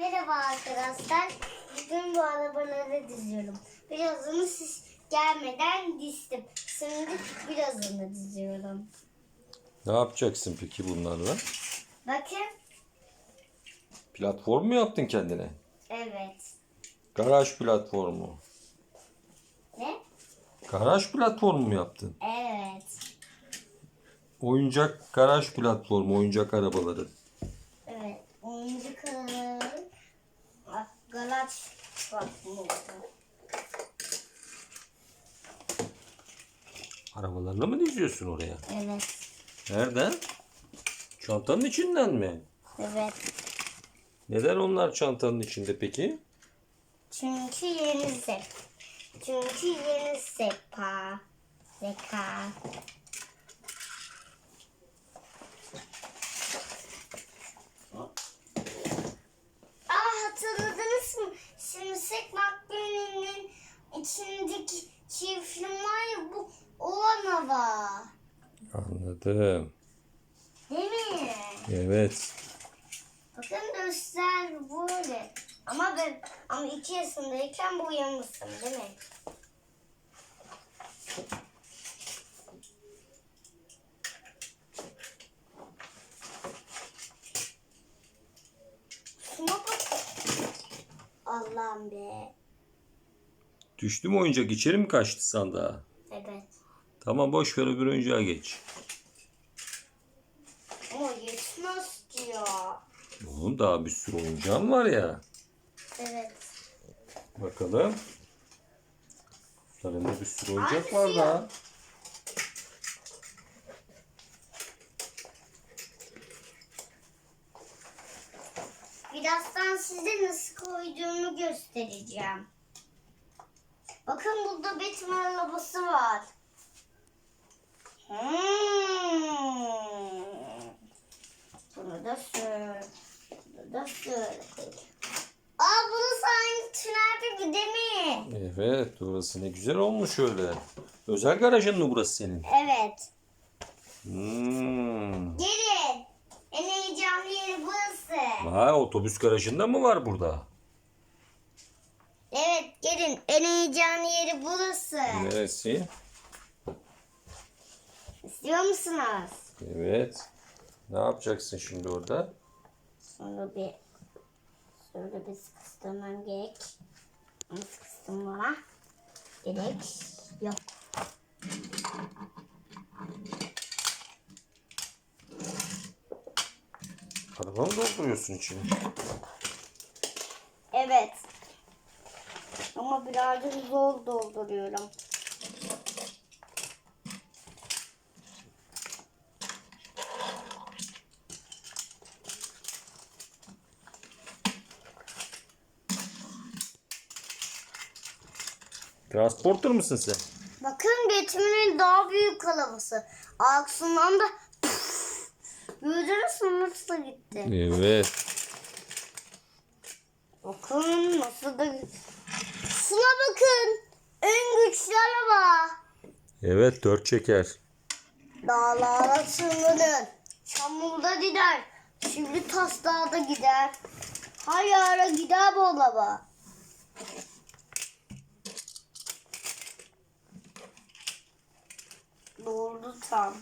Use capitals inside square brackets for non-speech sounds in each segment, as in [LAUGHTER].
Merhaba arkadaşlar. Bugün bu arabaları diziyorum. Birazını siz gelmeden dizdim. Şimdi birazını diziyorum. Ne yapacaksın peki bunlarla? Bakın. Platform mu yaptın kendine? Evet. Garaj platformu. Ne? Garaj platformu mu yaptın? Evet. Oyuncak garaj platformu, oyuncak arabaları. Evet. Oyuncu kanalı. Bak Galax bak burada. Arabalarla mı diziyorsun oraya? Evet. Nereden? Çantanın içinden mi? Evet. Neden onlar çantanın içinde peki? Çünkü yeni sep. Çünkü yeni sepa. Zeka. Aa hatırladınız mı? Şimşek Makbuni'nin içindeki film var ya bu o araba. Anladım. Değil mi? Evet. Bakın göster böyle. Ama ben ama iki yaşındayken boyamışsın değil mi? Şuna bak. Allah'ım be. Düştü mü oyuncak içeri mi kaçtı sandığa? Evet. Tamam boş ver öbür oyuncağa geç. Ama yetmez ya. Oğlum daha bir sürü oyuncağım var ya. Evet. Bakalım.Larında bir sürü oyuncak var daha. Birazdan size nasıl koyduğumu göstereceğim. Bakın burada Batman arabası var. Hmm. Bunu da şöyle. Bunu da şöyle. Aa burası aynı tünel gibi değil mi? Evet burası ne güzel olmuş öyle. Özel garajın mı burası senin? Evet. Hmm. Gelin. Vay otobüs garajında mı var burada? Evet gelin. En heyecanlı yeri burası. Neresi? İstiyor musunuz? Evet. Ne yapacaksın şimdi orada? Sonra bir şöyle bir sıkıştırmam gerek. Ama sıkıştırmama gerek yok. Araba mı dolduruyorsun içine? Evet. Ama birazcık zor dolduruyorum. Transporter mısın sen? Bakın Batman'in daha büyük arabası. Aksından da püf, Gördünüz mü nasıl gitti? Evet. Bakın nasıl da Şuna bakın. En güçlü araba. Evet dört çeker. Dağlara tırmanır. Çamurda gider. Şimdi tas dağda gider. Her yere gider bu araba. Doğru tam.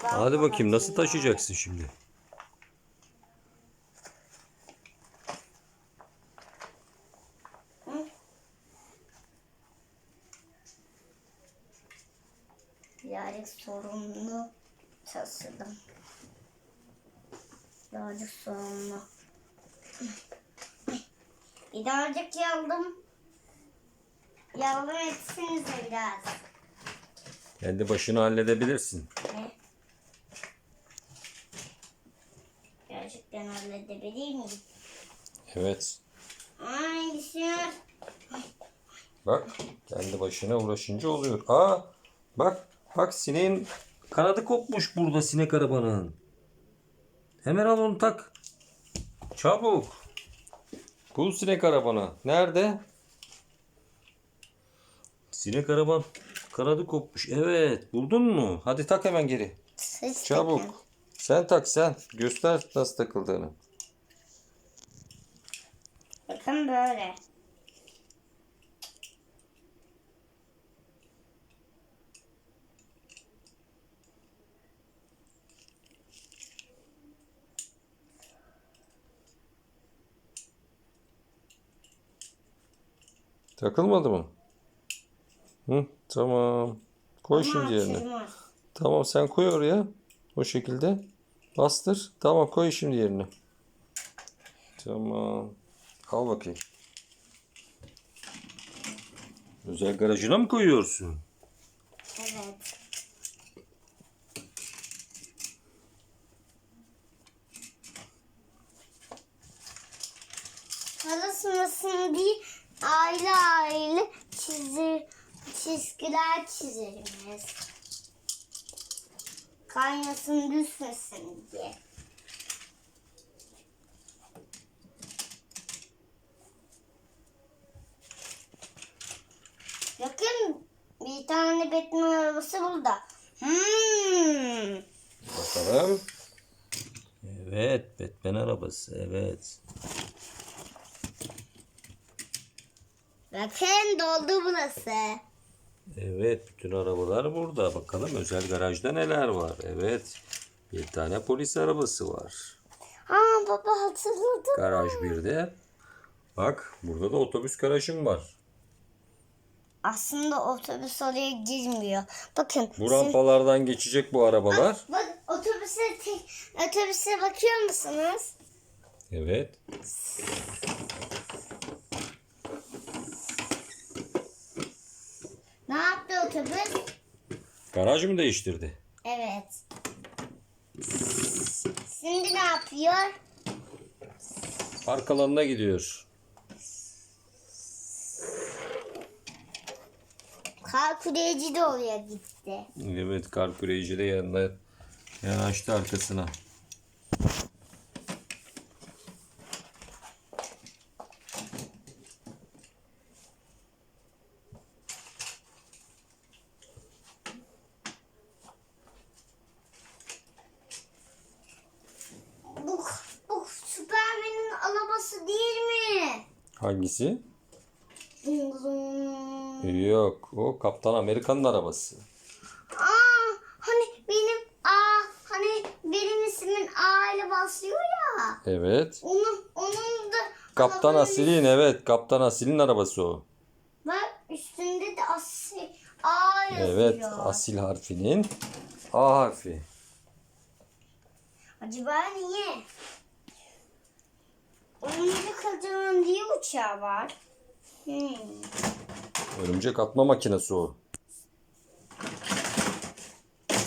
Hadi bakayım nasıl taşıyacaksın şimdi? Birazcık sorumlu taşıdım. Birazcık sorumlu. Birazcık yardım. Yardım etsinize biraz. Kendi başına halledebilirsin. Evet. Ay. Bak kendi başına uğraşınca oluyor. Aa bak bak sineğin kanadı kopmuş burada sinek arabanın. Hemen al onu tak. Çabuk. Bul sinek arabanı. Nerede? Sinek araban kanadı kopmuş. Evet buldun mu? Hadi tak hemen geri. Ses Çabuk. Sen tak sen. Göster nasıl takıldığını. Bakın böyle. Takılmadı mı? Hı, tamam. Koy Ama şimdi yerine. açılmaz. Tamam sen koy oraya. O şekilde. Bastır. Tamam koy şimdi yerine. Tamam. Al bakayım. Özel garajına mı koyuyorsun? Evet. Karışmasın diye aile aile çizir, çizgiler çizeriz. Kaynasın düşmesin diye. Bakın bir tane Batman arabası burada. Hmm. Bakalım. Evet, Batman arabası. Evet. Bakın doldu burası. Evet, bütün arabalar burada. Bakalım özel garajda neler var. Evet. Bir tane polis arabası var. Aa baba hatırladım. Garaj 1'de. Bak, burada da otobüs garajım var. Aslında otobüs oraya girmiyor. Bakın. Bu siz- rampalardan geçecek bu arabalar. Bak otobüse tek, otobüse bakıyor musunuz? Evet. Ne yaptı otobüs? Garaj mı değiştirdi? Evet. Şimdi ne yapıyor? Park alanına gidiyor. Kar kuleci de oraya gitti. Evet, kar küreğici de yanına yanaştı arkasına. Bu, bu Süpermen'in arabası değil mi? Hangisi? Yok, o Kaptan Amerika'nın arabası. Aa, hani benim aa hani benim ismin A ile başlıyor ya. Evet. Onun onun da Kaptan arabanın Asil'in evet, Kaptan Asil'in arabası o. Bak üstünde de asil A yazıyor. Evet, asil harfinin A harfi. Acaba niye? Oyuncu kadının diye uçağı var. Hmm. Örümcek atma makinesi o.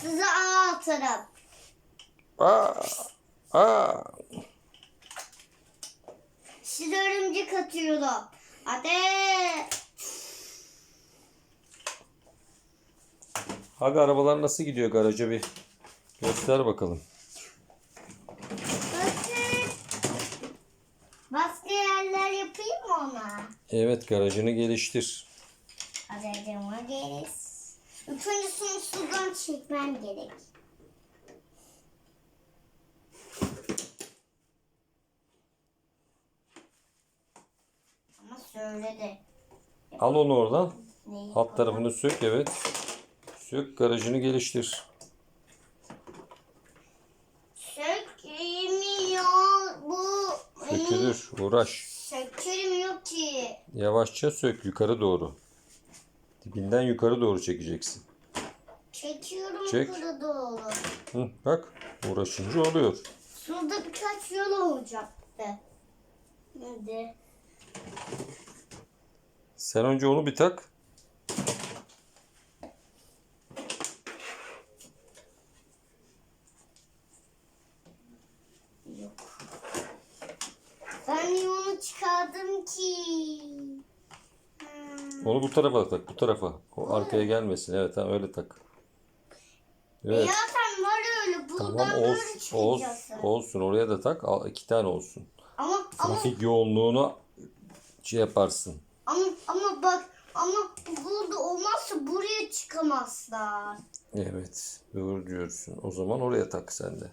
Size A atarım. Aa, aa. Size örümcek atıyorum. Hadi. Hadi arabalar nasıl gidiyor garaja bir göster bakalım. Başka yerler yapayım mı ona? Evet garajını geliştir. Aracıma geriz. Üçüncüsünü sudan çekmem gerek. Ama söyledi. Al onu oradan. Neyi Alt tarafını sök evet. Sök garajını geliştir. Sökülmüyor bu. Sökülür. Uğraş. Sökülmüyor ki. Yavaşça sök yukarı doğru. Dibinden yukarı doğru çekeceksin. Çekiyorum Çek. yukarı doğru. Hı, bak uğraşınca oluyor. Şurada birkaç yol olacaktı. Hadi. Sen önce onu bir tak. Yok. Ben niye onu çıkardım ki? Hmm. Onu bu tarafa tak. Bu tarafa. O arkaya gelmesin. Evet tamam öyle tak. Evet. Zaten var öyle. Buradan Tamam böyle olsun, olsun, çıkacaksın. olsun. Oraya da tak. Al, iki tane olsun. Ama ama Trafik yoğunluğunu şey yaparsın. ama ama bak ama burada olmazsa buraya çıkamazlar. Evet. Doğru diyorsun. O zaman oraya tak sen de.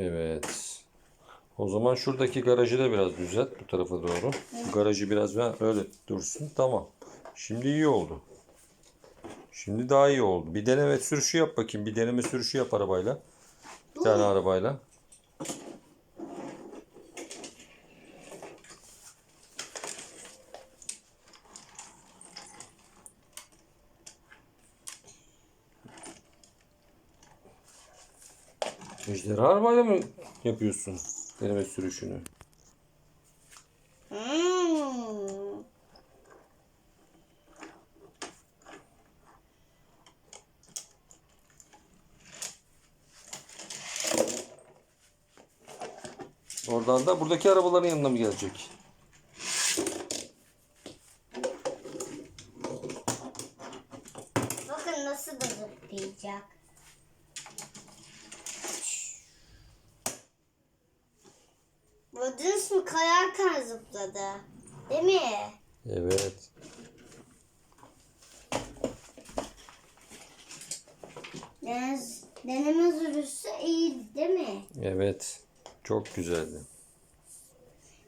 Evet. O zaman şuradaki garajı da biraz düzelt bu tarafa doğru. Bu garajı biraz ben öyle dursun. Tamam. Şimdi iyi oldu. Şimdi daha iyi oldu. Bir deneme sürüşü yap bakayım. Bir deneme sürüşü yap arabayla. Bir tane arabayla. Ejderha arabayla mı yapıyorsun deneme sürüşünü? Hmm. Oradan da buradaki arabaların yanına mı gelecek? Bakın nasıl da zıplayacak. Mü kayarken zıpladı. Değil mi? Evet. Deniz, deneme sürüsü iyi değil mi? Evet. Çok güzeldi.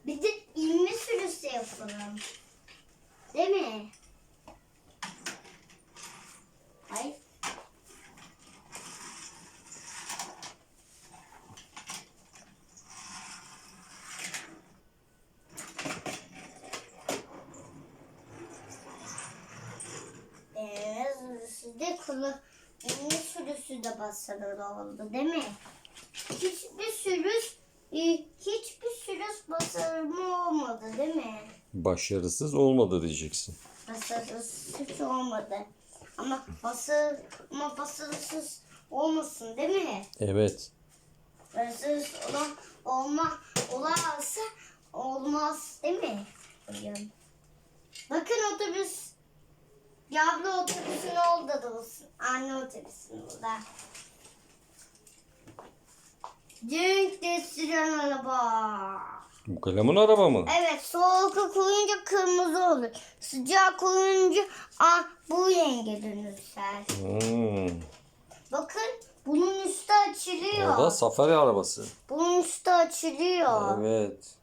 Bir de ilmi sürüsü yapalım. Değil mi? Hayır. Deniz sürüsü de kulu, ilmi de başarılı oldu değil mi? Hiçbir sürüs e, hiçbir sürüs başarılı olmadı değil mi? Başarısız olmadı diyeceksin. Başarısız olmadı. Ama basır ama başarısız olmasın değil mi? Evet. Başarısız olan olma olarsa olmaz değil mi? Bakın otobüs Yavru otobüsün orada da olsun. Anne otobüsün orada. Dünk de süren araba. Bu kalemin araba mı? Evet soğuk koyunca kırmızı olur. Sıcak koyunca ah, bu renge dönüşer. Hmm. Bakın bunun üstü açılıyor. O da safari arabası. Bunun üstü açılıyor. Evet.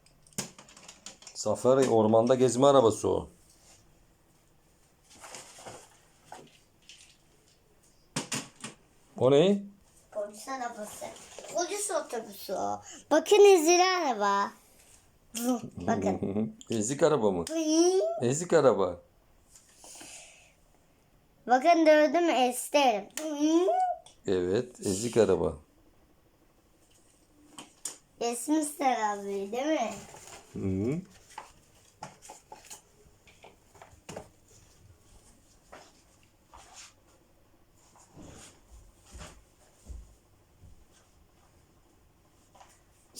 Safari ormanda gezme arabası o. O ne? Polis arabası. Polis otobüsü o. Bakın ezili araba. Bakın. [LAUGHS] Ezik araba mı? Ezik araba. Bakın gördün mü isterim. Evet, ezik araba. Esmişler abi değil mi? Hı.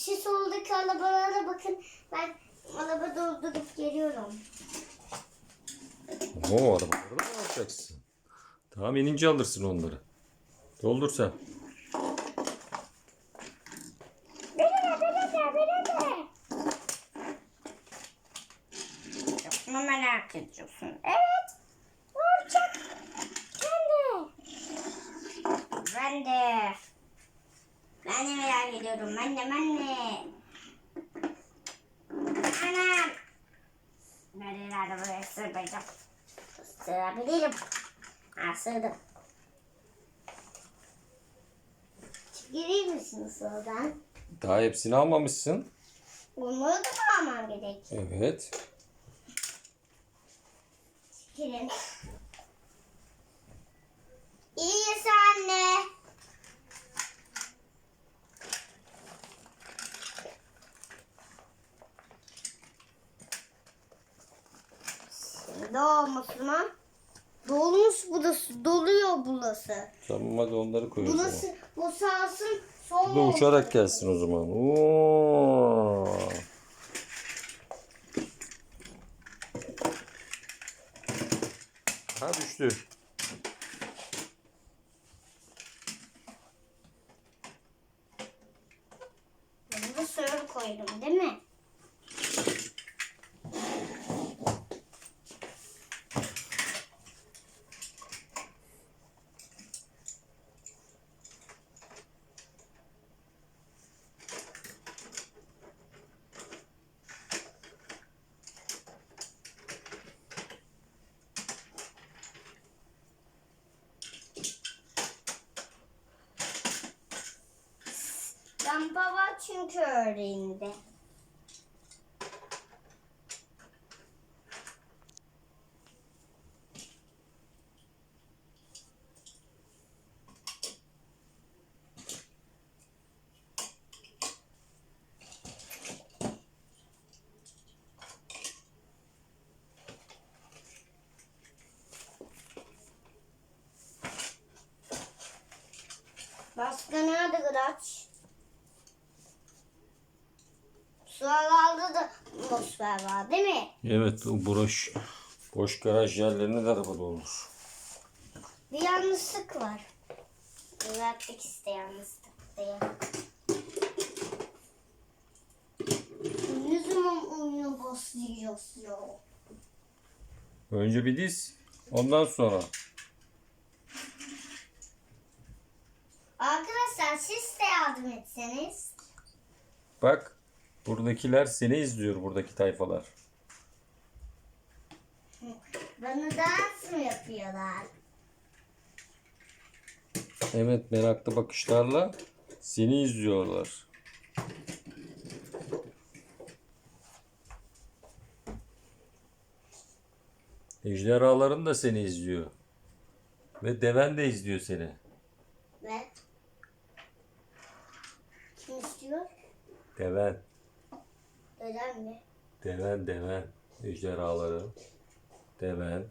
Şu soldaki arabalara bakın. Ben araba doldurup geliyorum. O arabaları da alacaksın? Tamam inince alırsın onları. Doldur sen. Mu merak ediyorsun? Evet. Olacak. Ben de. Ben de. Ben de merak ediyorum. Ben de ben de. Sığabilirim. Ha sığdım. Girir misiniz oradan? Daha hepsini almamışsın. Onları da almam gerek. Evet. Girin. İyiyiz anne. Şimdi olmasın mı? Dolmuş burası. Doluyor burası. Tamam hadi onları koy o zaman. Burası bu sağsın sol Bu da uçarak gelsin o zaman. Oo. Ha düştü. Bunu da koydum değil mi? Çünkü öğrendi. Başka nerede Gıraç? Var değil mi? Evet o boş, boş garaj yerlerine de araba dolmuş. Bir yanlışlık var. Düzeltmek iste yanlışlık diye. Ne zaman oyuna başlayacağız ya? Önce bir diz ondan sonra. Arkadaşlar siz de yardım etseniz. Bak buradakiler seni izliyor buradaki tayfalar. Bana dans mı yapıyorlar? Evet meraklı bakışlarla seni izliyorlar. Ejderhaların da seni izliyor. Ve deven de izliyor seni. Ve kim istiyor? Deven, Ölen mi? deven, deven. Ejderhaları. Deven.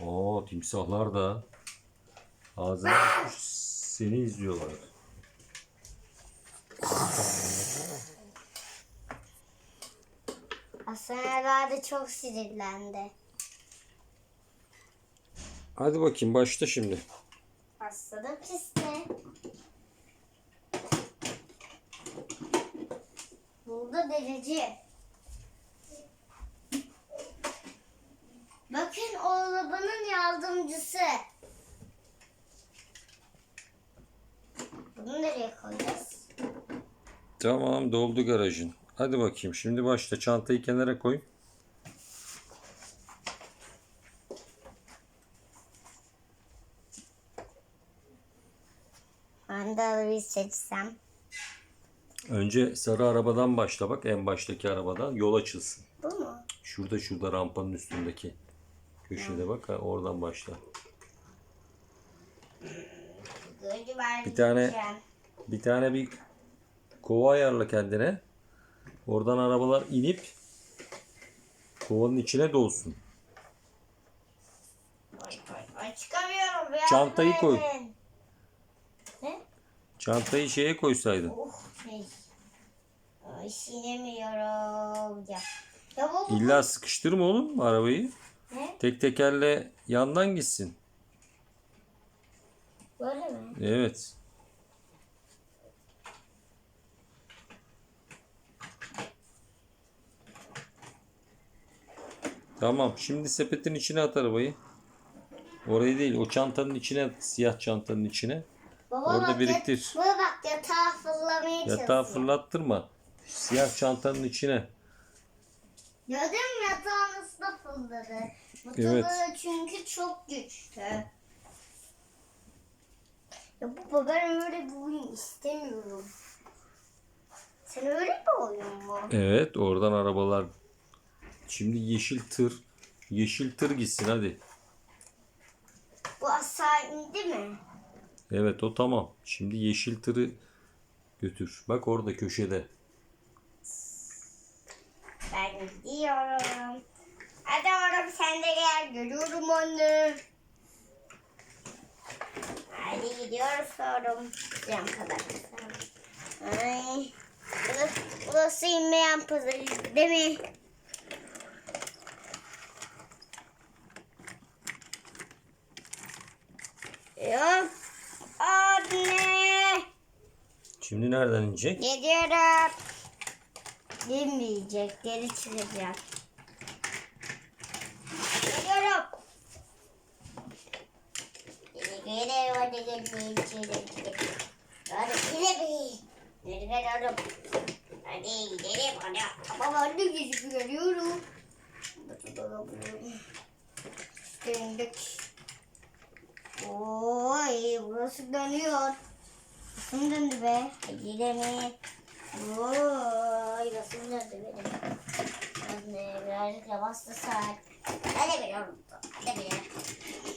Oo timsahlar da ağzını açmış seni izliyorlar. Aslan herhalde çok sinirlendi. Hadi bakayım başla şimdi. Hastalık işte. Burada derece. Bakın o arabanın yardımcısı. Bunu nereye koyacağız? Tamam doldu garajın. Hadi bakayım şimdi başla. Çantayı kenara koy. Ben de seçsem. Önce sarı arabadan başla bak en baştaki arabadan yol açılsın. Bu mu? Şurada şurada rampanın üstündeki. Köşede bak ha, oradan başla. Bir tane-. Bir tane bir kova ayarla kendine. Oradan arabalar inip kovanın içine dolsun. Ay, ay, ay, çıkamıyorum. yardım Çantayı koy. edin. Ne? Çantayı şeye koysaydın. Oh Ay sinemiyorum. Ya. İlla sıkıştırma oğlum arabayı. Ne? Tek tekerle yandan gitsin. Böyle mi? Evet. Tamam. Şimdi sepetin içine at arabayı. Orayı değil. O çantanın içine at. Siyah çantanın içine. Baba Orada bak, biriktir. Baba yatağı fırlamaya Yatağı çalışıyor. fırlattırma. Siyah çantanın içine. Gördün mü yatağın üstüne fırladı. Bu Evet. çünkü çok güçlü. Ya baba ben öyle bir oyun istemiyorum. Sen öyle bir oyun mu? Evet. Oradan arabalar. Şimdi yeşil tır. Yeşil tır gitsin hadi. Bu aşağı indi mi? Evet o tamam. Şimdi yeşil tırı götür. Bak orada köşede. Ben gidiyorum. Hadi oğlum sen de gel. Görüyorum onu. Hadi gidiyoruz oğlum. Cam kadar. Ay. Burası, inmeyen pazarı değil mi? Yok. Anne. Şimdi nereden inecek? Gidiyorum. Girmeyecek. Geri çıkacak. Gidiyorum. Geri geri hadi geri Geri geliyorum. Hadi gidelim hadi. Tamam hadi gidip geliyorum. Döndük. Oy burası dönüyor. Basım döndü be. Mi? Vay basım döndü benim. Hadi birazcık bastırsak. Hadi bir unuttum. Hadi bir.